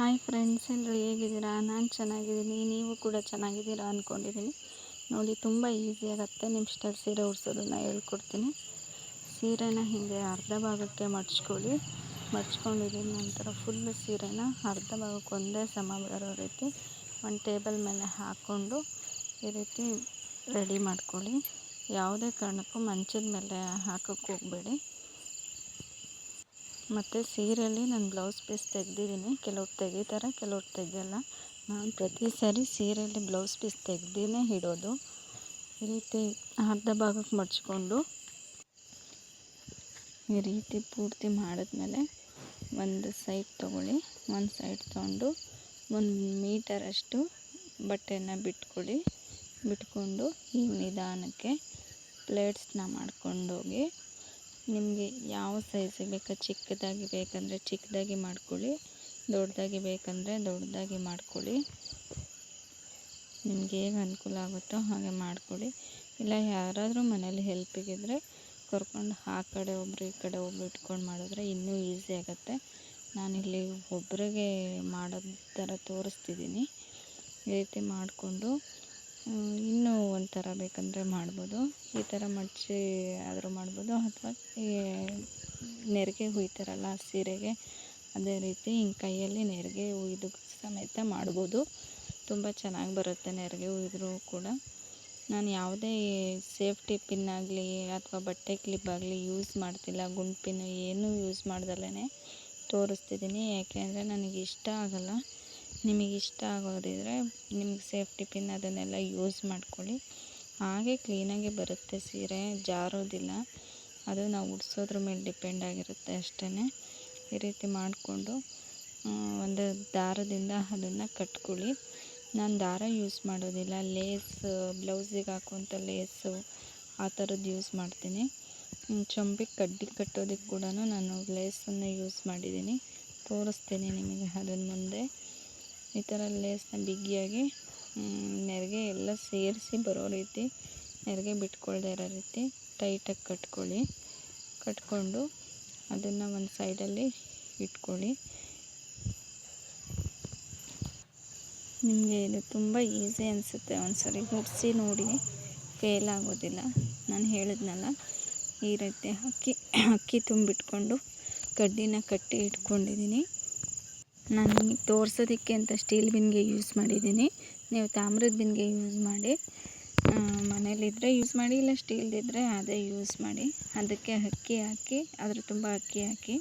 Hi friends ಎಲ್ಲರೂ ಹೇಗಿದ್ದೀರಾ? ನಾನು ಚೆನ್ನಾಗಿದ್ದೀನಿ. ನೀವು ಕೂಡ ಚೆನ್ನಾಗಿದ್ದೀರಾ ಅಂದ್ಕೊಂಡಿದ್ದೀನಿ ನೋಡಿ, ತುಂಬ ಈಸಿ ಆಗುತ್ತೆ ನಿಮಿಷದಲ್ಲಿ ಸೀರೆ ಉಡ್ಸೋದನ್ನು ಹೇಳ್ಕೊಡ್ತೀನಿ. ಸೀರೆನ ಹೀಗೆ ಅರ್ಧ ಭಾಗಕ್ಕೆ ಮಡ್ಚ್ಕೊಳ್ಳಿ ಮಡ್ಚ್ಕೊಂಡಿದ್ದೀನಿ ನಂತರ ಫುಲ್ಲು ಸೀರೆನ ಅರ್ಧ ಭಾಗಕ್ಕೆ ಒಂದೇ ಸಮ ಬರೋ ರೀತಿ ಒಂದು ಟೇಬಲ್ ಮೇಲೆ ಹಾಕ್ಕೊಂಡು ಈ ರೀತಿ ರೆಡಿ ಮಾಡ್ಕೊಳ್ಳಿ. ಯಾವುದೇ ಕಾರಣಕ್ಕೂ ಮಂಚದ ಮೇಲೆ ಹಾಕೋಕ್ಕೆ ಹೋಗಬೇಡಿ. ಮತ್ತು ಸೀರೆಯಲ್ಲಿ ನಾನು ಬ್ಲೌಸ್ ಪೀಸ್ ತೆಗ್ದಿದ್ದೀನಿ. ಕೆಲವ್ರು ತೆಗಿತಾರೆ, ಕೆಲವ್ರು ತೆಗಿಯಲ್ಲ. ನಾನು ಪ್ರತಿ ಸಾರಿ ಸೀರೆಯಲ್ಲಿ ಬ್ಲೌಸ್ ಪೀಸ್ ತೆಗ್ದೇ ಇಡೋದು. ಈ ರೀತಿ ಅರ್ಧ ಭಾಗಕ್ಕೆ ಮಡ್ಚ್ಕೊಂಡು ಈ ರೀತಿ ಪೂರ್ತಿ ಮಾಡಿದ್ಮೇಲೆ ಒಂದು ಸೈಡ್ ತೊಗೊಳ್ಳಿ, ಒಂದು ಸೈಡ್ ತೊಗೊಂಡು ಒಂದು ಮೀಟರಷ್ಟು ಬಟ್ಟೆನ ಬಿಟ್ಕೊಳ್ಳಿ. ಬಿಟ್ಕೊಂಡು ಈ ನಿಧಾನಕ್ಕೆ ಪ್ಲೇಟ್ಸ್ನ ಮಾಡ್ಕೊಂಡೋಗಿ ನಿಮಗೆ ಯಾವ ಸೈಜಿಗೆ ಬೇಕು? ಚಿಕ್ಕದಾಗಿ ಬೇಕಂದರೆ ಚಿಕ್ಕದಾಗಿ ಮಾಡ್ಕೊಳ್ಳಿ, ದೊಡ್ಡದಾಗಿ ಬೇಕಂದರೆ ದೊಡ್ಡದಾಗಿ ಮಾಡ್ಕೊಳ್ಳಿ. ನಿಮ್ಗೆ ಹೇಗೆ ಅನುಕೂಲ ಆಗುತ್ತೋ ಹಾಗೆ ಮಾಡ್ಕೊಳ್ಳಿ. ಇಲ್ಲ ಯಾರಾದರೂ ಮನೇಲಿ ಹೆಲ್ಪಿಗಿದ್ರೆ ಕರ್ಕೊಂಡು ಆ ಕಡೆ ಒಬ್ಬರು ಈ ಕಡೆ ಒಬ್ಬರು ಇಟ್ಕೊಂಡು ಮಾಡಿದ್ರೆ ಇನ್ನೂ ಈಸಿ ಆಗುತ್ತೆ. ನಾನಿಲ್ಲಿ ಒಬ್ಬರಿಗೆ ಮಾಡೋದು ಥರ ತೋರಿಸ್ತಿದ್ದೀನಿ. ಈ ರೀತಿ ಮಾಡಿಕೊಂಡು ಇನ್ನೂ ಒಂಥರ ಬೇಕಂದರೆ ಮಾಡ್ಬೋದು. ಈ ಥರ ಮಡಚಿ ಆದರೂ ಮಾಡ್ಬೋದು ಅಥವಾ ನೆರಿಗೆ ಹುಯ್ತಾರಲ್ಲ ಸೀರೆಗೆ, ಅದೇ ರೀತಿ ಹಿಂಗೆ ಕೈಯಲ್ಲಿ ನೆರಿಗೆ ಹುಯ್ದು ಸಮೇತ ಮಾಡ್ಬೋದು. ತುಂಬ ಚೆನ್ನಾಗಿ ಬರುತ್ತೆ ನೆರಿಗೆ ಹುಯ್ದ್ರೂ ಕೂಡ. ನಾನು ಯಾವುದೇ ಸೇಫ್ಟಿ ಪಿನ್ ಆಗಲಿ ಅಥವಾ ಬಟ್ಟೆ ಕ್ಲಿಪ್ ಆಗಲಿ ಯೂಸ್ ಮಾಡ್ತಿಲ್ಲ, ಗುಂಡು ಪಿನ್ ಏನೂ ಯೂಸ್ ಮಾಡ್ದಲೇ ತೋರಿಸ್ತಿದ್ದೀನಿ. ಯಾಕೆಂದರೆ ನನಗೆ ಇಷ್ಟ ಆಗೋಲ್ಲ. ನಿಮಗೆ ಇಷ್ಟ ಆಗೋದಿದ್ರೆ ನಿಮ್ಗೆ ಸೇಫ್ಟಿ ಪಿನ್ ಅದನ್ನೆಲ್ಲ ಯೂಸ್ ಮಾಡ್ಕೊಳ್ಳಿ. ಹಾಗೆ ಕ್ಲೀನಾಗಿ ಬರುತ್ತೆ ಸೀರೆ, ಜಾರೋದಿಲ್ಲ. ಅದು ನಾವು ಉಡ್ಸೋದ್ರ ಮೇಲೆ ಡಿಪೆಂಡ್ ಆಗಿರುತ್ತೆ ಅಷ್ಟೇ ಈ ರೀತಿ ಮಾಡಿಕೊಂಡು ಒಂದು ದಾರದಿಂದ ಅದನ್ನು ಕಟ್ಕೊಳ್ಳಿ. ನಾನು ದಾರ ಯೂಸ್ ಮಾಡೋದಿಲ್ಲ. ಲೇಸ್, ಬ್ಲೌಸಿಗೆ ಹಾಕುವಂಥ ಲೇಸು ಆ ಥರದ್ದು ಯೂಸ್ ಮಾಡ್ತೀನಿ. ಚೊಂಬಿಗೆ ಕಡ್ಡಿ ಕಟ್ಟೋದಕ್ಕೆ ಕೂಡ ನಾನು ಲೇಸನ್ನು ಯೂಸ್ ಮಾಡಿದ್ದೀನಿ. ತೋರಿಸ್ತೀನಿ ನಿಮಗೆ ಅದನ್ನು ಮುಂದೆ. ಈ ಥರ ಲೇಸ್ನ ಬಿಗಿಯಾಗಿ ನೆರಿಗೆ ಎಲ್ಲ ಸೇರಿಸಿ ಬರೋ ರೀತಿ ನೆರಿಗೆ ಬಿಟ್ಕೊಳ್ದೇ ಇರೋ ರೀತಿ ಟೈಟಾಗಿ ಕಟ್ಕೊಳ್ಳಿ. ಕಟ್ಕೊಂಡು ಅದನ್ನು ಒಂದು ಸೈಡಲ್ಲಿ ಇಟ್ಕೊಳ್ಳಿ. ನಿಮಗೆ ಇದು ತುಂಬ ಈಸಿ ಅನಿಸುತ್ತೆ ಒಂದ್ಸರಿ ಹುಡ್ಸಿ ನೋಡಿ ಫೇಲ್ ಆಗೋದಿಲ್ಲ. ನಾನು ಹೇಳಿದ್ನಲ್ಲ, ಈ ರೀತಿ ಅಕ್ಕಿ ಅಕ್ಕಿ ತುಂಬಿಟ್ಕೊಂಡು ಕಡ್ಡಿನ ಕಟ್ಟಿ ಇಟ್ಕೊಂಡಿದ್ದೀನಿ ನಾನು ತೋರ್ಸೋದಕ್ಕೆ ಅಂತ ಸ್ಟೀಲ್ ಬಿನ್ಗೆ ಯೂಸ್ ಮಾಡಿದ್ದೀನಿ. ನೀವು ತಾಮ್ರದ ಬಿನ್ಗೆ ಯೂಸ್ ಮಾಡಿ. ಮನೇಲಿದ್ದರೆ ಯೂಸ್ ಮಾಡಿ, ಇಲ್ಲ ಸ್ಟೀಲ್ದಿದ್ದರೆ ಅದೇ ಯೂಸ್ ಮಾಡಿ. ಅದಕ್ಕೆ ಅಕ್ಕಿ ಹಾಕಿ ಅದ್ರ ತುಂಬ ಅಕ್ಕಿ ಹಾಕಿ.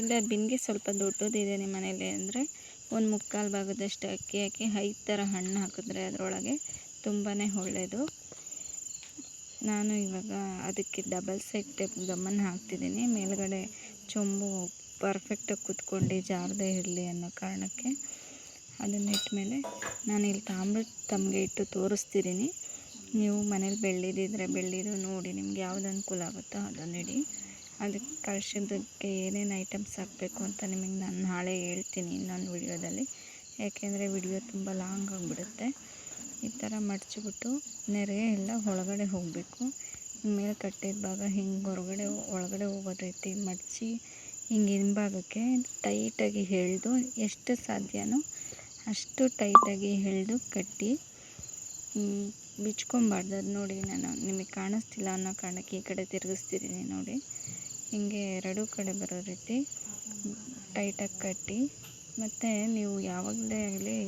ಇಲ್ಲ ಬಿನ್ಗೆ ಸ್ವಲ್ಪ ದೊಡ್ಡದಿದೆ ನಿಮ್ಮ ಮನೇಲಿ ಅಂದರೆ ಒಂದು ಮುಕ್ಕಾಲು ಭಾಗದಷ್ಟು ಅಕ್ಕಿ ಹಾಕಿ, ಐದು ಥರ ಹಣ್ಣು ಹಾಕಿದ್ರೆ ಅದರೊಳಗೆ ತುಂಬಾ ಒಳ್ಳೆಯದು. ನಾನು ಇವಾಗ ಅದಕ್ಕೆ ಡಬಲ್ ಸೈಡ್ ಟೇಪ್ ಗಮ್ಮನ್ನು ಹಾಕ್ತಿದ್ದೀನಿ. ಮೇಲುಗಡೆ ಚೊಂಬು ಪರ್ಫೆಕ್ಟಾಗಿ ಕುತ್ಕೊಂಡು ಜಾರದೇ ಇರಲಿ ಅನ್ನೋ ಕಾರಣಕ್ಕೆ ಅದನ್ನು ಇಟ್ಮೇಲೆ ನಾನು ಇಲ್ಲಿ ತಾಮ್ರದ ತಮಗೆ ಇಟ್ಟು ತೋರಿಸ್ತಿದ್ದೀನಿ ನೀವು ಮನೇಲಿ ಬೆಳ್ಳಿದಿದ್ರೆ ಬೆಳ್ಳಿದು ನೋಡಿ ನಿಮ್ಗೆ ಯಾವ್ದು ಅನುಕೂಲ ಆಗುತ್ತೋ ಅದನ್ನು ಇಡಿ. ಅದಕ್ಕೆ ಕಳ್ಸಿದ್ದಕ್ಕೆ ಏನೇನು ಐಟಮ್ಸ್ ಹಾಕಬೇಕು ಅಂತ ನಿಮಗೆ ನಾನು ನಾಳೆ ಹೇಳ್ತೀನಿ ಇನ್ನೊಂದು ವಿಡಿಯೋದಲ್ಲಿ. ಯಾಕೆಂದರೆ ವಿಡಿಯೋ ತುಂಬ ಲಾಂಗ್ ಆಗಿಬಿಡುತ್ತೆ. ಈ ಥರ ಮಡಚಿಬಿಟ್ಟು ನೆರೆ ಎಲ್ಲ ಒಳಗಡೆ ಹೋಗಬೇಕು. ಮೇಲೆ ಕಟ್ಟಿದ ಭಾಗ ಹಿಂಗೆ ಹೊರಗಡೆ ಒಳಗಡೆ ಹೋಗೋದೈತಿ ರೀತಿ ಮಡಚಿ ಹಿಂಗೆ ಹಿಂಭಾಗಕ್ಕೆ ಟೈಟಾಗಿ ಎಳೆದು ಎಷ್ಟು ಸಾಧ್ಯನೋ ಅಷ್ಟು ಟೈಟಾಗಿ ಎಳೆದು ಕಟ್ಟಿ ಬಿಚ್ಕೊಬಾರ್ದು. ಅದು ನೋಡಿ ನಾನು ನಿಮಗೆ ಕಾಣಿಸ್ತಿಲ್ಲ ಅನ್ನೋ ಕಾರಣಕ್ಕೆ ಈ ಕಡೆ ತಿರುಗಿಸ್ತಿದ್ದೀನಿ ನೋಡಿ. ಹಿಂಗೆ ಎರಡೂ ಕಡೆ ಬರೋ ರೀತಿ ಟೈಟಾಗಿ ಕಟ್ಟಿ, ಮತ್ತು ನೀವು ಯಾವಾಗಲೇ ಆಗಲಿ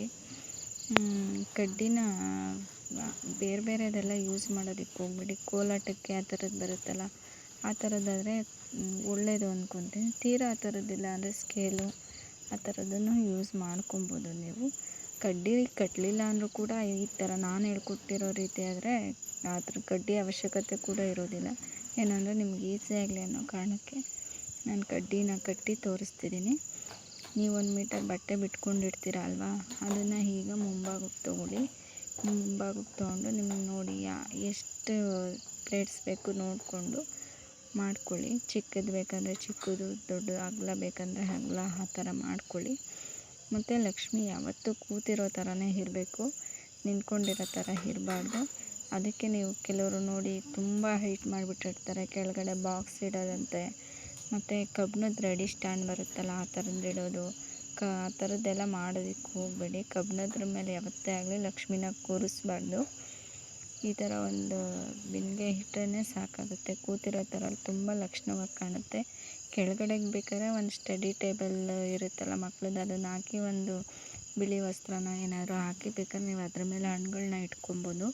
ಕಡ್ಡಿನ ಬೇರೆ ಬೇರೆದೆಲ್ಲ ಯೂಸ್ ಮಾಡೋದಕ್ಕೆ ಹೋಗ್ಬೇಡಿ. ಕೋಲಾಟಕ್ಕೆ ಆ ಥರದ್ದು ಬರುತ್ತಲ್ಲ. ಆ ಥರದ್ದಾದರೆ ಒಳ್ಳೆಯದು ಅಂದ್ಕೊತೀನಿ ತೀರಾ ಆ ಥರದ್ದಿಲ್ಲ ಅಂದರೆ ಸ್ಕೇಲು ಆ ಥರದ್ದನ್ನು ಯೂಸ್ ಮಾಡ್ಕೊಬೋದು ನೀವು. ಕಡ್ಡಿ ಕಟ್ಟಲಿಲ್ಲ ಅಂದರೂ ಕೂಡ ಈ ಥರ ನಾನು ಹೇಳ್ಕೊಟ್ಟಿರೋ ರೀತಿ ಆದರೆ ಆ ಥರ ಕಡ್ಡಿ ಅವಶ್ಯಕತೆ ಕೂಡ ಇರೋದಿಲ್ಲ. ಏನಂದರೆ ನಿಮ್ಗೆ ಈಸಿ ಆಗಲಿ ಅನ್ನೋ ಕಾರಣಕ್ಕೆ ನಾನು ಕಡ್ಡಿನ ಕಟ್ಟಿ ತೋರಿಸ್ತಿದ್ದೀನಿ. ನೀವು ಒಂದು ಮೀಟರ್ ಬಟ್ಟೆ ಬಿಟ್ಕೊಂಡಿರ್ತೀರ ಅಲ್ವಾ? ಅದನ್ನು ಈಗ ಮುಂಭಾಗಕ್ಕೆ ತೊಗೊಳ್ಳಿ. ಮುಂಭಾಗಕ್ಕೆ ತೊಗೊಂಡು ನಿಮ್ಗೆ ನೋಡಿ ಯಾ, ಎಷ್ಟು ಪ್ಲೇಟ್ಸ್ ಬೇಕು ನೋಡಿಕೊಂಡು ಮಾಡ್ಕೊಳ್ಳಿ. ಚಿಕ್ಕದು ಬೇಕಂದರೆ ಚಿಕ್ಕದು, ದೊಡ್ಡದು ಅಗಲ ಬೇಕಂದರೆ ಅಗಲ, ಆ ಥರ ಮಾಡ್ಕೊಳ್ಳಿ. ಮತ್ತು ಲಕ್ಷ್ಮಿ ಯಾವತ್ತೂ ಕೂತಿರೋ ಥರನೇ ಇರಬೇಕು. ನಿಂತ್ಕೊಂಡಿರೋ ಥರ ಇರಬಾರ್ದು. ಅದಕ್ಕೆ ನೀವು ಕೆಲವರು ನೋಡಿ ತುಂಬ ಹೈಟ್ ಮಾಡಿಬಿಟ್ಟಿರ್ತಾರೆ. ಕೆಳಗಡೆ ಬಾಕ್ಸ್ ಇಡೋದಂತೆ. ಮತ್ತು ಕಬ್ಬಿಣದ ರೆಡಿ ಸ್ಟ್ಯಾಂಡ್ ಬರುತ್ತಲ್ಲ, ಆ ಥರದ್ದು ಇಡೋದು. ಕ, ಆ ಥರದ್ದೆಲ್ಲ ಮಾಡೋದಕ್ಕೆ ಹೋಗಬೇಡಿ. ಕಬ್ಬಿಣದ್ರ ಮೇಲೆ ಯಾವತ್ತೇ ಆಗಲಿ ಲಕ್ಷ್ಮಿನ ಕೂರಿಸ್ಬಾರ್ದು. ಈ ಥರ ಒಂದು ಬಿಂದಿಗೆ ಇಟ್ಟರೆ ಸಾಕಾಗುತ್ತೆ. ಕೂತಿರೋ ಥರ ತುಂಬ ಲಕ್ಷಣವಾಗಿ ಕಾಣುತ್ತೆ. ಕೆಳಗಡೆಗೆ ಬೇಕಾದ್ರೆ ಒಂದು ಸ್ಟಡಿ ಟೇಬಲ್ ಇರುತ್ತಲ್ಲ ಮಕ್ಳದ್ದು, ಅದನ್ನು ಹಾಕಿ ಒಂದು ಬಿಳಿ ವಸ್ತ್ರನ ಏನಾದರೂ ಹಾಕಿ ಬೇಕಾದ್ರೆ ನೀವು ಅದ್ರ ಮೇಲೆ ಹಣ್ಣುಗಳನ್ನ ಇಟ್ಕೊಬೋದು.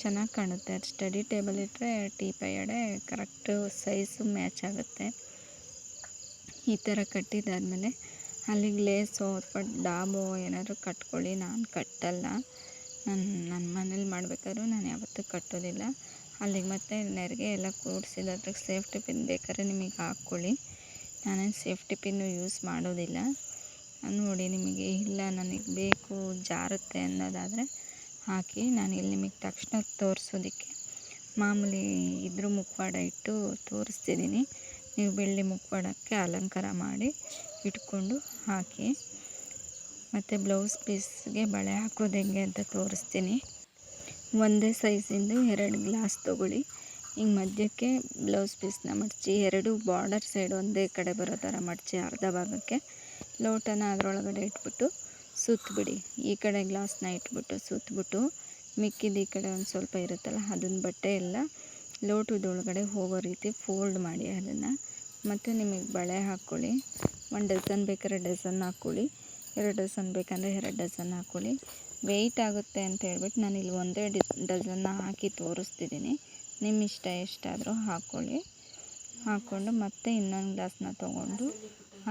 ಚೆನ್ನಾಗಿ ಕಾಣುತ್ತೆ. ಅದು ಸ್ಟಡಿ ಟೇಬಲ್ ಇಟ್ಟರೆ ಟೀಪಾಯ್ ಎಡೆ ಕರೆಕ್ಟು ಸೈಜು ಮ್ಯಾಚ್ ಆಗುತ್ತೆ. ಈ ಥರ ಕಟ್ಟಿದ್ದಾದಮೇಲೆ ಅಲ್ಲಿ ಗ್ಲೇಸೋ ಅಥವಾ ಡಾಬೋ ಏನಾದರೂ ಕಟ್ಕೊಳ್ಳಿ. ನಾನು ಕಟ್ಟಲ್ಲ. ನಾನು ನನ್ನ ಮನೇಲಿ ಮಾಡ್ಬೇಕಾದ್ರೂ ನಾನು ಯಾವತ್ತೂ ಕಟ್ಟೋದಿಲ್ಲ. ಅಲ್ಲಿಗೆ ಮತ್ತೆ ನೆರಿಗೆ ಎಲ್ಲ ಕೂಡಿಸಿದ ಸೇಫ್ಟಿ ಪಿನ್ ಬೇಕಾದ್ರೆ ನಿಮಗೆ ಹಾಕ್ಕೊಳ್ಳಿ. ನಾನೇನು ಸೇಫ್ಟಿ ಪಿನ್ನು ಯೂಸ್ ಮಾಡೋದಿಲ್ಲ. ನೋಡಿ ನಿಮಗೆ ಇಲ್ಲ ನನಗೆ ಬೇಕು ಜಾರುತ್ತೆ ಅನ್ನೋದಾದರೆ ಹಾಕಿ ನಾನು ಇಲ್ಲಿ ನಿಮಗೆ ತಕ್ಷಣ ತೋರಿಸೋದಕ್ಕೆ. ಮಾಮೂಲಿ ಇದ್ರ ಮುಖವಾಡ ಇಟ್ಟು ತೋರಿಸ್ತಿದ್ದೀನಿ. ನೀವು ಬೆಳ್ಳಿ ಮುಖವಾಡಕ್ಕೆ ಅಲಂಕಾರ ಮಾಡಿ ಇಟ್ಕೊಂಡು ಹಾಕಿ. ಮತ್ತು ಬ್ಲೌಸ್ ಪೀಸ್ಗೆ ಬಳೆ ಹಾಕೋದು ಹೆಂಗೆ ಅಂತ ತೋರಿಸ್ತೀನಿ. ಒಂದೇ ಸೈಜಿಂದು ಎರಡು ಗ್ಲಾಸ್ ತೊಗೊಳ್ಳಿ. ಹಿಂಗೆ ಮಧ್ಯಕ್ಕೆ ಬ್ಲೌಸ್ ಪೀಸ್ನ ಮಡಚಿ, ಎರಡು ಬಾರ್ಡರ್ ಸೈಡ್ ಒಂದೇ ಕಡೆ ಬರೋ ಥರ ಮಡಚಿ ಅರ್ಧ ಭಾಗಕ್ಕೆ ಲೋಟನ ಅದರೊಳಗಡೆ ಇಟ್ಬಿಟ್ಟು ಸುತ್ತಬಿಡಿ ಈ ಕಡೆ ಗ್ಲಾಸ್ನ ಇಟ್ಬಿಟ್ಟು ಸುತ್ತಬಿಟ್ಟು ಮಿಕ್ಕಿದ ಈ ಕಡೆ ಒಂದು ಸ್ವಲ್ಪ ಇರುತ್ತಲ್ಲ ಅದನ್ನ ಬಟ್ಟೆ ಎಲ್ಲ ಲೋಟದೊಳಗಡೆ ಹೋಗೋ ರೀತಿ ಫೋಲ್ಡ್ ಮಾಡಿ ಅದನ್ನು. ಮತ್ತು ನಿಮಗೆ ಬಳೆ ಹಾಕ್ಕೊಳ್ಳಿ ಒಂದು ಡಜನ್ ಬೇಕಾದ್ರೆ ಡಜನ್ ಹಾಕ್ಕೊಳ್ಳಿ ಎರಡು ಡಜನ್ ಬೇಕಂದರೆ ಎರಡು ಡಜನ್ ಹಾಕ್ಕೊಳ್ಳಿ ವೆಯ್ಟ್ ಆಗುತ್ತೆ ಅಂತ ಹೇಳ್ಬಿಟ್ಟು ನಾನು ಇಲ್ಲಿ ಒಂದೇ ಡಿ, ಡಜನ್ನ ಹಾಕಿ ತೋರಿಸ್ತಿದ್ದೀನಿ. ನಿಮ್ಮ ಇಷ್ಟ ಎಷ್ಟಾದರೂ ಹಾಕ್ಕೊಳ್ಳಿ ಹಾಕ್ಕೊಂಡು ಮತ್ತೆ ಇನ್ನೊಂದು ಗ್ಲಾಸ್ನ ತೊಗೊಂಡು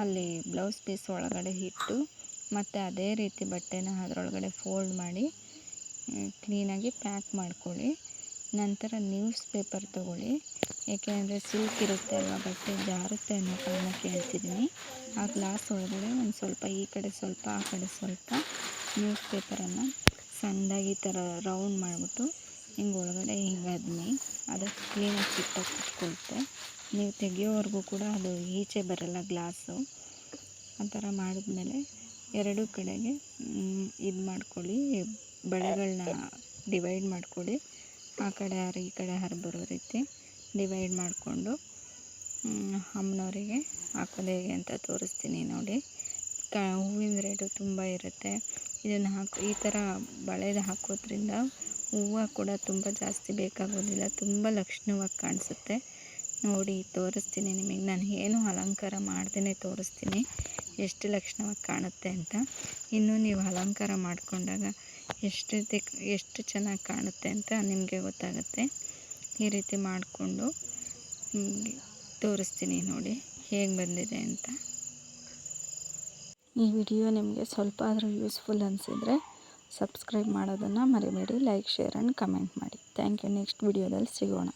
ಅಲ್ಲಿ ಬ್ಲೌಸ್ ಪೀಸ್ ಒಳಗಡೆ ಇಟ್ಟು ಮತ್ತು ಅದೇ ರೀತಿ ಬಟ್ಟೆನ ಅದರೊಳಗಡೆ ಫೋಲ್ಡ್ ಮಾಡಿ ಕ್ಲೀನಾಗಿ ಪ್ಯಾಕ್ ಮಾಡ್ಕೊಳ್ಳಿ. ನಂತರ ನ್ಯೂಸ್ ಪೇಪರ್ ತೊಗೊಳ್ಳಿ. ಏಕೆಂದರೆ ಸಿಲ್ಕ್ ಇರುತ್ತೆ ಅಲ್ವಾ, ಬಟ್ಟೆ ಜಾರುತ್ತೆ ಅನ್ನೋ ಕಾರಣಕ್ಕೆ ಹೇಳ್ತಿದ್ದೀನಿ. ಆ ಗ್ಲಾಸ್ ಒಳಗಡೆ ಒಂದು ಸ್ವಲ್ಪ, ಈ ಕಡೆ ಸ್ವಲ್ಪ, ಆ ಕಡೆ ಸ್ವಲ್ಪ ನ್ಯೂಸ್ ಪೇಪರನ್ನು ಸಣ್ಣದಾಗಿ ಥರ ರೌಂಡ್ ಮಾಡಿಬಿಟ್ಟು ಹಿಂಗೆ ಒಳಗಡೆ ಹಿಂಗೆ ಅದನ್ನಿ ಅದು ಕ್ಲೀನಾಗಿ ಸಿಟ್ಟಾಗಿ ನೀವು ತೆಗಿಯೋವರೆಗೂ ಕೂಡ ಅದು ಈಚೆ ಬರಲ್ಲ ಗ್ಲಾಸು ಆ ಥರ ಮಾಡಿದ್ಮೇಲೆ ಎರಡೂ ಕಡೆಗೆ ಇದು ಮಾಡ್ಕೊಳ್ಳಿ ಬಳೆಗಳನ್ನ ಡಿವೈಡ್ ಮಾಡ್ಕೊಳ್ಳಿ. ಆ ಕಡೆ ಆರು ಈ ಕಡೆ ಆರು ಬರೋ ರೀತಿ ಡಿವೈಡ್ ಮಾಡಿಕೊಂಡು ಅಮ್ಮನವರಿಗೆ ಹಾಕೋದು ಹೇಗೆ ಅಂತ ತೋರಿಸ್ತೀನಿ ನೋಡಿ. ಕ, ಹೂವಿನ ರೇಟು ತುಂಬ ಇರುತ್ತೆ. ಇದನ್ನು ಹಾಕಿ, ಈ ಥರ ಬಳೆದು ಹಾಕೋದ್ರಿಂದ ಹೂವು ಕೂಡ ತುಂಬ ಜಾಸ್ತಿ ಬೇಕಾಗೋದಿಲ್ಲ, ತುಂಬ ಲಕ್ಷಣವಾಗಿ ಕಾಣಿಸುತ್ತೆ. ನೋಡಿ, ತೋರಿಸ್ತೀನಿ ನಿಮಗೆ. ನಾನು ಏನು ಅಲಂಕಾರ ಮಾಡ್ದೇ ತೋರಿಸ್ತೀನಿ. ಎಷ್ಟು ಲಕ್ಷಣವಾಗಿ ಕಾಣುತ್ತೆ ಅಂತ. ಇನ್ನೂ ನೀವು ಅಲಂಕಾರ ಮಾಡಿಕೊಂಡಾಗ ಎಷ್ಟು ಎಷ್ಟು ಚೆನ್ನಾಗಿ ಕಾಣುತ್ತೆ ಅಂತ ನಿಮಗೆ ಗೊತ್ತಾಗುತ್ತೆ. ಈ ರೀತಿ ಮಾಡಿಕೊಂಡು ತೋರಿಸ್ತೀನಿ ನೋಡಿ ಹೇಗೆ ಬಂದಿದೆ ಅಂತ. ಈ ವಿಡಿಯೋ ನಿಮಗೆ ಸ್ವಲ್ಪ ಆದರೂ ಯೂಸ್ಫುಲ್ ಅನಿಸಿದರೆ ಸಬ್ಸ್ಕ್ರೈಬ್ ಮಾಡೋದನ್ನು ಮರಿಬೇಡಿ, ಲೈಕ್, ಶೇರ್ ಆ್ಯಂಡ್ ಕಮೆಂಟ್ ಮಾಡಿ. ಥ್ಯಾಂಕ್ ಯು, ನೆಕ್ಸ್ಟ್ ವಿಡಿಯೋದಲ್ಲಿ ಸಿಗೋಣ.